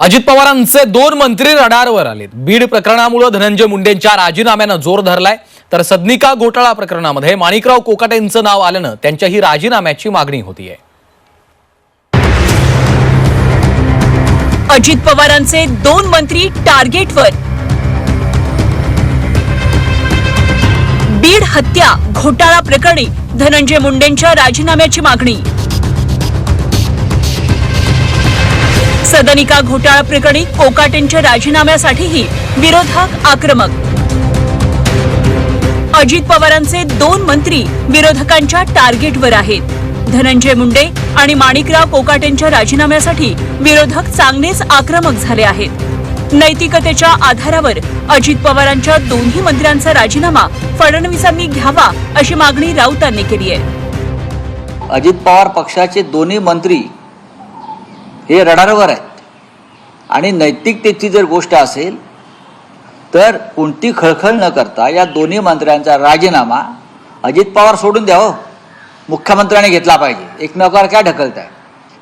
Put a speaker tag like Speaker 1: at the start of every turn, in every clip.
Speaker 1: अजित पवारांचे दोन मंत्री रडारवर आलेत. बीड प्रकरणामुळे धनंजय मुंडेंच्या राजीनाम्यानं जोर धरलाय. तर सदनिका घोटाळा प्रकरणामध्ये माणिकराव कोकाटेंचं नाव आल्यानं त्यांच्याही राजीनाम्याची मागणी होतीये.
Speaker 2: अजित पवारांचे दोन मंत्री टार्गेटवर. बीड हत्या घोटाळा प्रकरणी धनंजय मुंडेंच्या राजीनाम्याची मागणी. सदनिका घोटाळा प्रकरणी कोकाटेंच्या राजीनाम्यासाठीही विरोधक आक्रमक. अजित पवारांचे दोन मंत्री विरोधकांच्या टार्गेटवर आहेत. धनंजय मुंडे आणि माणिकराव कोकाटेंच्या राजीनाम्यासाठी विरोधक चांगलेच आक्रमक झाले आहेत. नैतिकतेच्या आधारावर अजित पवारांच्या दोन्ही मंत्र्यांचा राजीनामा फडणवीसांनी घ्यावा अशी मागणी राऊतांनी केली आहे.
Speaker 3: अजित पवार पक्षाचे दोन्ही मंत्री हे रडारवर आहेत. आणि नैतिकतेची जर गोष्ट असेल तर कोणती खळखळ न करता या दोन्ही मंत्र्यांचा राजीनामा अजित पवार सोडून द्या हो. मुख्यमंत्र्याने घेतला पाहिजे. एकमेकावर काय ढकलत आहे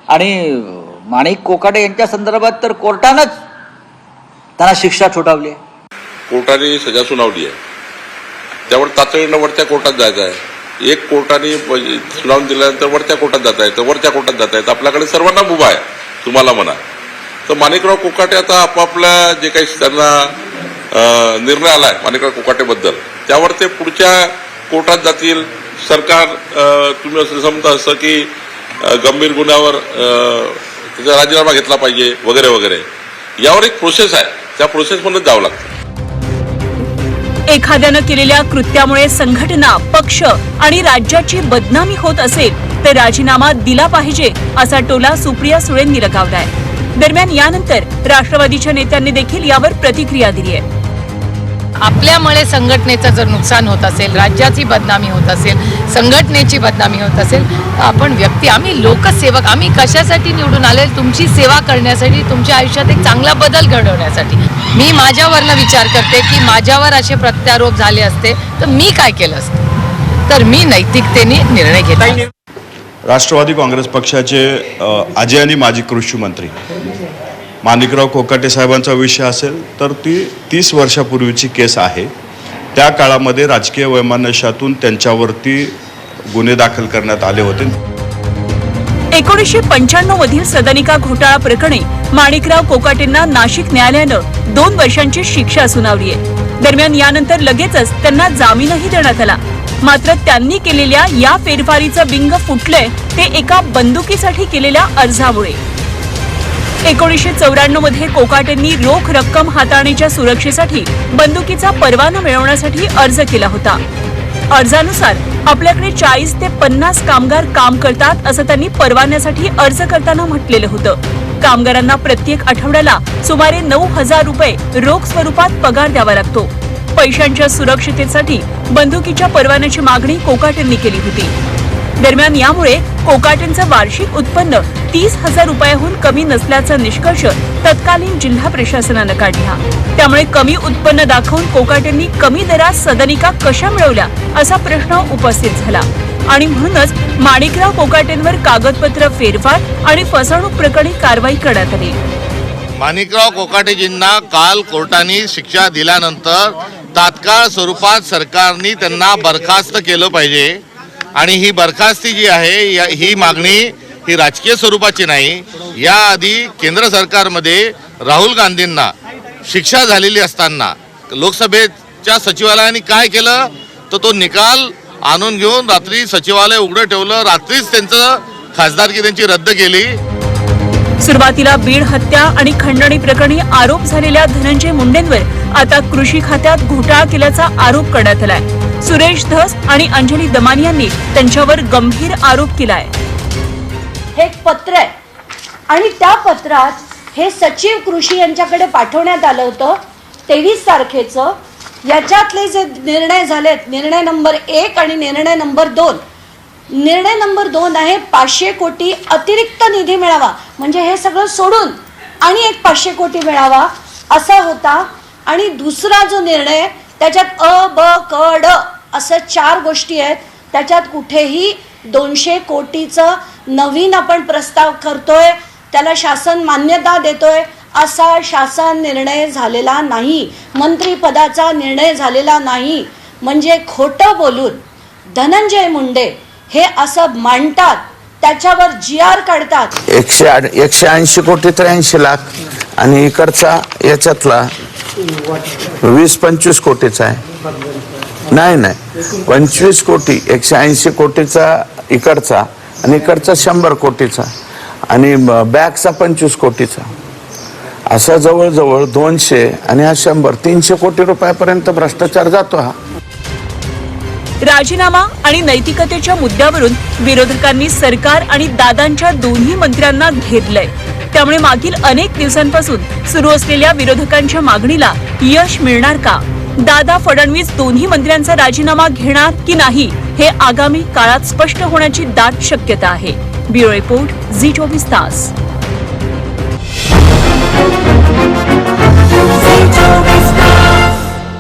Speaker 3: आणि माणिक कोकाटे यांच्या संदर्भात तर कोर्टानंच त्यांना शिक्षा ठोठावली आहे.
Speaker 4: कोर्टाने सजा सुनावली आहे. त्यावर तातडीनं वरच्या कोर्टात जायचं आहे. एक कोर्टाने म्हणजे सुनावून दिल्यानंतर वरच्या कोर्टात आहे तर वरच्या कोर्टात जात येतं आपल्याकडे सर्वांना मुभा आहे तुम्हाला म्हणा. तर माणिकराव कोकाटे आता आपापल्या जे काही त्यांना निर्णय आला आहे माणिकराव कोकाटेबद्दल त्यावर ते पुढच्या कोर्टात जातील. सरकार तुम्ही असं समजा असं की गंभीर गुन्ह्यावर त्याचा राजीनामा घेतला पाहिजे वगैरे वगैरे. यावर एक प्रोसेस आहे. त्या प्रोसेसमधून जावं लागतं.
Speaker 2: एखाद्यानं केलेल्या कृत्यामुळे संघटना पक्ष आणि राज्याची बदनामी होत असेल तर राजीनामा दिला पाहिजे असा टोला सुप्रिया सुळेंनी लगावलाय. दरम्यान यानंतर राष्ट्रवादीच्या नेत्यांनी देखील यावर प्रतिक्रिया दिली आहे.
Speaker 5: आपल्यामुळे संघटनेचं जर नुकसान होत असेल राज्याची बदनामी होत असेल संघटनेची बदनामी होत असेल तर आपण व्यक्ती आम्ही लोकसेवक आम्ही कशासाठी निवडून आले? तुमची सेवा करण्यासाठी तुमच्या आयुष्यात एक चांगला बदल घडवण्यासाठी. मी माझ्यावरनं विचार करते की माझ्यावर असे प्रत्यारोप झाले असते तर मी काय केलं असतं? तर मी नैतिकतेने निर्णय घेतला.
Speaker 6: राष्ट्रवादी काँग्रेस पक्षाचे अजय आजी आणि माजी कृषी मंत्री. माणिकराव कोकाटे साहेबांचा विषय असेल तर ती तीस वर्षापूर्वीची केस आहे. त्या काळामध्ये राजकीय वैमानशातून त्यांच्यावरती गुन्हे दाखल करण्यात आले होते.
Speaker 2: एकोणीसशे पंच्याण्णव मधील सदनिका घोटाळा प्रकरणी माणिकराव कोकाटेंना नाशिक न्यायालयानं दोन वर्षांची शिक्षा सुनावली आहे. दरम्यान यानंतर लगेचच त्यांना जामीनही देण्यात आला. मात्र त्यांनी केलेल्या या फेरफारीचं बिंग फुटलंय ते एका बंदुकीसाठी केलेल्या अर्जामुळे. एकोणीसशे चौऱ्याण्णवमध्ये कोकाटेंनी रोख रक्कम हाताळणीच्या सुरक्षेसाठी बंदुकीचा परवाना मिळवण्यासाठी अर्ज केला होता. अर्जानुसार आपल्याकडे चाळीस ते पन्नास कामगार काम करतात असं त्यांनी परवान्यासाठी अर्ज करताना म्हटलेलं होतं. कामगारांना प्रत्येक आठवड्याला सुमारे नऊ हजार रुपये रोख स्वरूपात पगार द्यावा लागतो. पैशांच्या सुरक्षितेसाठी बंदुकीच्या परवान्याची मागणी कोकाटेंनी केली होती. दरम्यान यामुळे कोकाटेंचं वार्षिक उत्पन्न तीस हजार रुपयाहून कमी नसल्याचा निष्कर्ष तत्कालीन जिल्हा प्रशासनानं काढला. त्यामुळे कमी उत्पन्न दाखवून कोकाटेंनी कमी दरात सदनिका कशा मिळवल्या असा प्रश्न उपस्थित झाला. आणि म्हणूनच माणिकराव कोकाटेंवर कागदपत्र फेरफार आणि फसवणूक प्रकरणी कारवाई करण्यात आली.
Speaker 7: माणिकराव कोकाटेजींना काल कोर्टाने शिक्षा दिल्यानंतर तात्काळ स्वरूपात सरकारने त्यांना बरखास्त केलं पाहिजे. आणि ही बरखास्ती जी आहे या ही मागणी ही राजकीय स्वरूपाची नाही. याआधी केंद्र सरकारमध्ये राहुल गांधींना शिक्षा झालेली असताना लोकसभेच्या सचिवालयाने काय केलं? तर तो निकाल आणून घेऊन रात्री सचिवालय उघडं ठेवलं. रात्रीच त्यांचं खासदारकी त्यांची रद्द केली.
Speaker 2: सुरुवातीला बीड हत्या आणि खंडणी प्रकरणी आरोप झालेल्या धनंजय मुंडेंवर आता कृषी खात्यात घोटाळा केल्याचा आरोप करण्यात आलाय. सुरेश धस आणि अंजली दमानी यांनी त्यांच्यावर गंभीर आरोप केलाय.
Speaker 8: हे एक पत्र आहे. आणि त्या पत्रात हे सचिव कृषी यांच्याकडे पाठवण्यात आलं होतं. तेवीस तारखेचं. याच्यातले जे निर्णय झालेत निर्णय नंबर एक आणि निर्णय नंबर दोन. निर्णय नंबर दोन आहे पाचशे कोटी अतिरिक्त निधी मिळावा. म्हणजे हे सगळं सोडून आणि एक पाचशे कोटी मिळावा असा होता. आणि दुसरा जो निर्णय त्याच्यात अ ब क ड असं चार गोष्टी आहेत. त्याच्यात कुठेही दोनशे कोटीचं नवीन आपण प्रस्ताव करतोय त्याला शासन मान्यता देतोय असा शासन निर्णय झालेला नाही. मंत्रिपदाचा निर्णय झालेला नाही. म्हणजे खोटं बोलून धनंजय मुंडे हे असं मांडतात त्याच्यावर जी आर काढतात.
Speaker 9: एकशे एकशे ऐंशी कोटी त्र्याऐंशी लाख आणि इकडचा याच्यातला वीस पंचवीस कोटीचा आहे. नाही नाही. पंचवीस कोटी एकशे ऐंशी कोटीचा इकडचा आणि इकडचा शंभर कोटीचा आणि बॅगचा पंचवीस कोटीचा. असा जवळजवळ दोनशे आणि हा शंभर तीनशे कोटी रुपयापर्यंत भ्रष्टाचार जातो हा.
Speaker 2: राजीनामा आणि नैतिकतेच्या मुद्द्यावरून विरोधकांनी सरकार आणि दादांच्या दोन्ही मंत्र्यांना घेरलंय. त्यामुळे मागील अनेक दिवसांपासून सुरू असलेल्या विरोधकांच्या मागणीला यश मिळणार का? दादा फडणवीस दोन्ही मंत्र्यांचा राजीनामा घेणार की नाही हे आगामी काळात स्पष्ट होण्याची दाट शक्यता आहे. ब्युरो रिपोर्ट झी चोवीस तास.